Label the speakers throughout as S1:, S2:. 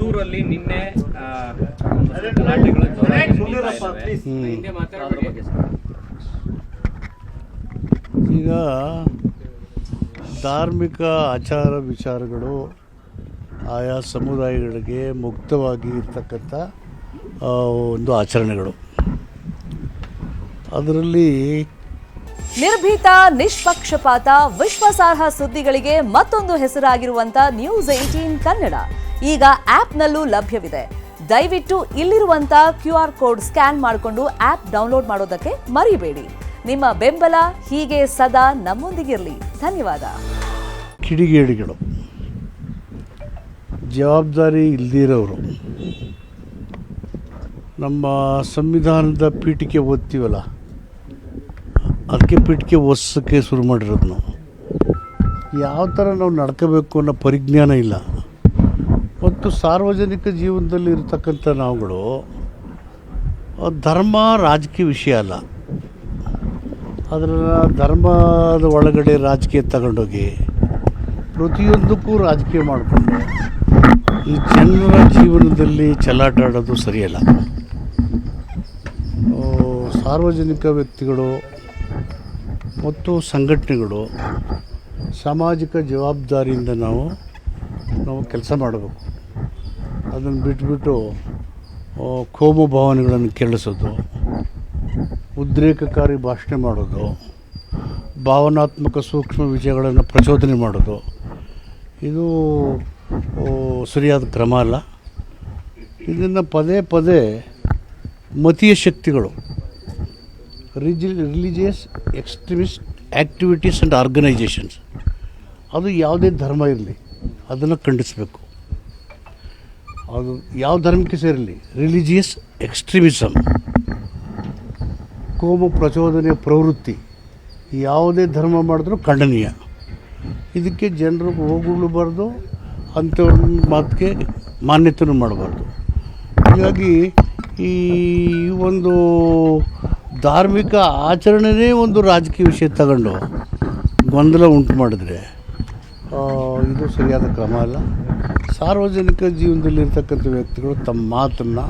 S1: ಪುತ್ತೂರಲ್ಲಿ ನಿನ್ನೆ ಗಲಾಟೆಗಳು ಜೋರಾಗಿ ನಡೀತಾ ಇದ್ದಾವೆ. ಅದ್ರ ಬಗ್ಗೆ
S2: ಈಗ ಧಾರ್ಮಿಕ ಆಚಾರ ವಿಚಾರಗಳು ಆಯಾ ಸಮುದಾಯಗಳಿಗೆ ಮುಕ್ತವಾಗಿ ಇರ್ತಕ್ಕಂಥ ಆ, ಒಂದು ಆಚರಣೆಗಳು. ಅದರಲ್ಲಿ
S3: ನಿರ್ಭೀತ ನಿಷ್ಪಕ್ಷಪಾತ ವಿಶ್ವಾಸಾರ್ಹ ಸುದ್ದಿಗಳಿಗೆ ಮತ್ತೊಂದು ಹೆಸರಾಗಿರುವಂತ ನ್ಯೂಸ್ ಏಟೀನ್ ಕನ್ನಡ. ಈಗ ಆಪ್ನಲ್ಲೂ ಲಭ್ಯವಿದೆ. ದಯವಿಟ್ಟು ಇಲ್ಲಿರುವಂತ ಕ್ಯೂ ಆರ್ ಕೋಡ್ ಸ್ಕ್ಯಾನ್ ಮಾಡಿಕೊಂಡು ಆಪ್ ಡೌನ್ಲೋಡ್ ಮಾಡೋದಕ್ಕೆ ಮರಿಬೇಡಿ. ನಿಮ್ಮ ಬೆಂಬಲ ಹೀಗೆ ಸದಾ ನಮ್ಮೊಂದಿಗಿರಲಿ. ಧನ್ಯವಾದ.
S2: ಕಿಡಿಗೇಡಿಗಳು, ಜವಾಬ್ದಾರಿ ಇಲ್ದಿರೋರು, ನಮ್ಮ ಸಂವಿಧಾನದ ಪೀಠಿಕೆ ಓದ್ತೀವಲ್ಲ, ಅದಕ್ಕೆ ಪೀಠಿಕೆ ಓದಿಸೋಕ್ಕೆ ಶುರು ಮಾಡಿರೋದು ನಾವು. ಯಾವ ಥರ ನಾವು ನಡ್ಕೋಬೇಕು ಅನ್ನೋ ಪರಿಜ್ಞಾನ ಇಲ್ಲ. ಮತ್ತು ಸಾರ್ವಜನಿಕ ಜೀವನದಲ್ಲಿ ಇರತಕ್ಕಂಥ ನಾವುಗಳು, ಧರ್ಮ ರಾಜಕೀಯ ವಿಷಯ ಅಲ್ಲ. ಅದರ ಧರ್ಮದ ಒಳಗಡೆ ರಾಜಕೀಯ ತಗೊಂಡೋಗಿ ಪ್ರತಿಯೊಂದಕ್ಕೂ ರಾಜಕೀಯ ಮಾಡಿಕೊಂಡು ಈ ಜನರ ಜೀವನದಲ್ಲಿ ಚೆಲ್ಲಾಟ ಆಡೋದು ಸರಿಯಲ್ಲ. ಸಾರ್ವಜನಿಕ ವ್ಯಕ್ತಿಗಳು ಮತ್ತು ಸಂಘಟನೆಗಳು ಸಾಮಾಜಿಕ ಜವಾಬ್ದಾರಿಯಿಂದ ನಾವು ನಾವು ಕೆಲಸ ಮಾಡಬೇಕು. ಅದನ್ನು ಬಿಟ್ಬಿಟ್ಟು ಕೋಮ ಭಾವನೆಗಳನ್ನು ಕೆಳಿಸೋದು ಉದ್ರೇಕಕಾರಿ ಭಾಷಣ ಮಾಡೋದು, ಭಾವನಾತ್ಮಕ ಸೂಕ್ಷ್ಮ ವಿಷಯಗಳನ್ನು ಪ್ರಚೋದನೆ ಮಾಡೋದು, ಇದು ಸರಿಯಾದ ಕ್ರಮ ಅಲ್ಲ. ಇದನ್ನು ಪದೇ ಪದೇ ಮತೀಯ ಶಕ್ತಿಗಳು, ರಿಜಿ, religious extremist activities and organisations ಅದು ಯಾವುದೇ ಧರ್ಮ ಇರಲಿ, ಅದನ್ನು ಖಂಡಿಸಬೇಕು. ಅದು ಯಾವ ಧರ್ಮಕ್ಕೆ ಸೇರಲಿ ರಿಲಿಜಿಯಸ್ ಎಕ್ಸ್ಟ್ರೀಮಿಸಮ್ ಕೋಮು ಪ್ರಚೋದನೆ ಪ್ರವೃತ್ತಿ. ಯಾವುದೇ ಧರ್ಮ ಮಾಡಿದ್ರೂ ಖಂಡನೀಯ. ಇದಕ್ಕೆ ಜನರು ಹೋಗಬಾರ್ದು ಅಂಥವ್ರ ಮಾತಿಗೆ ಮಾನ್ಯತೆಯೂ ಮಾಡಬಾರ್ದು. ಹೀಗಾಗಿ ಈ ಒಂದು ಧಾರ್ಮಿಕ ಆಚರಣೆನೇ ಒಂದು ರಾಜಕೀಯ ವಿಷಯ ತಗೊಂಡು ಗೊಂದಲ ಉಂಟು ಮಾಡಿದ್ರೆ ಇದು ಸರಿಯಾದ ಕ್ರಮ ಅಲ್ಲ. ಸಾರ್ವಜನಿಕ ಜೀವನದಲ್ಲಿರ್ತಕ್ಕಂಥ ವ್ಯಕ್ತಿಗಳು ತಮ್ಮ ಮಾತನ್ನು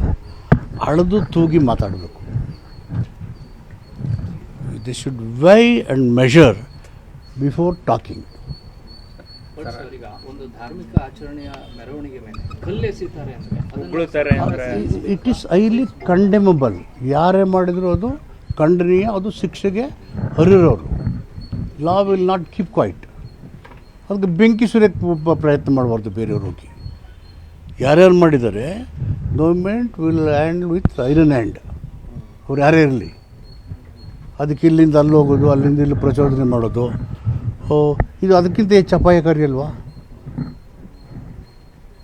S2: ಅಳೆದು ತೂಗಿ ಮಾತಾಡಬೇಕು. They should weigh and measure before talking
S4: sir ಈಗ ಒಂದು ಧಾರ್ಮಿಕ ಆಚರಣೆಯ ಮೆರವಣಿಗೆ ಮೇಲೆ ಕಲ್ಲೆಸಿತಾರೆ ಅಂದ್ರೆ ಅದನ್ನ
S1: ಅಂದ್ರೆ
S2: ಇಟ್ ಈಸ್ ಐಲಿ ಕಂಡೆಮಬಲ್ ಯಾರೇ ಮಾಡಿದರೂ ಅದು ಖಂಡನೀಯ ಅದು ಶಿಕ್ಷೆಗೆ ಹರಿರೋರು. Law will not keep quiet ಅದಕ್ಕೆ ಬೆಂಕಿ ಸುರಿಯೋಕ್ಕೆ ಪ್ರಯತ್ನ ಮಾಡಬಾರ್ದು ಬೇರೆಯವ್ರು ಹೋಗಿ ಯಾರ್ಯಾರು ಮಾಡಿದ್ದಾರೆ government will hand with iron hand ಅವ್ರು ಯಾರೇ ಇರಲಿ. ಅದಕ್ಕೆ ಇಲ್ಲಿಂದ ಅಲ್ಲಿ ಹೋಗೋದು, ಅಲ್ಲಿಂದ ಇಲ್ಲಿ ಪ್ರಚೋದನೆ ಮಾಡೋದು. ಓ, ಇದು ಅದಕ್ಕಿಂತ ಹೆಚ್ಚು ಅಪಾಯಕಾರಿ ಅಲ್ವಾ?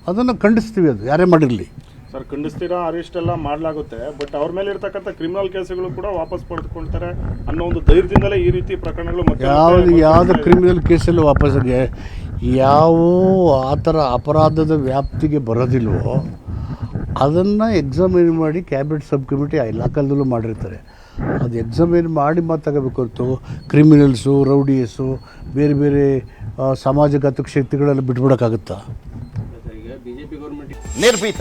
S2: ಅದನ್ನು ಖಂಡಿಸ್ತೀವಿ ಅದು, ಯಾರೇ ಮಾಡಿರಲಿ.
S5: ಸರ್ ಖಂಡಿಸ್ತೀರಾ ಅರೆಸ್ಟ್ ಎಲ್ಲ ಮಾಡಲಾಗುತ್ತೆ. ಬಟ್ ಅವ್ರ ಮೇಲೆ ಇರ್ತಕ್ಕಂಥ ಕ್ರಿಮಿನಲ್ ಕೇಸುಗಳು ಕೂಡ ವಾಪಸ್ ಪಡೆದುಕೊಳ್ತಾರೆ ಅನ್ನೋ ಒಂದು ಧೈರ್ಯದಿಂದಲೇ ಈ ರೀತಿ ಪ್ರಕರಣಗಳು ಮತ್ತೆ
S2: ಯಾವುದು ಯಾವುದು ಕ್ರಿಮಿನಲ್ ಕೇಸಲ್ಲಿ ವಾಪಸ್ಸಿಗೆ ಯಾವ ಆ ಥರ ಅಪರಾಧದ ವ್ಯಾಪ್ತಿಗೆ ಬರೋದಿಲ್ವೋ ಅದನ್ನು ಎಕ್ಸಾಮಿನ್ ಮಾಡಿ ಕ್ಯಾಬಿನೆಟ್ ಸಬ್ ಕಮಿಟಿ ಎಲ್ಲ ಕಾಲದಲ್ಲೂ ಮಾಡಿರ್ತಾರೆ. ಅದು ಎಕ್ಸಾಮಿನ್ ಮಾಡಿ ಮಾತಾಗಬೇಕು ಹೊರತು ಕ್ರಿಮಿನಲ್ಸು ರೌಡಿಯಸ್ಸು ಬೇರೆ ಬೇರೆ ಸಾಮಾಜಿಕ ಸಮಾಜಘಾತಕ ಶಕ್ತಿಗಳೆಲ್ಲ ಬಿಟ್ಬಿಡೋಕ್ಕಾಗುತ್ತಾ?
S4: J P government
S6: ನಿರ್ಭೀತ.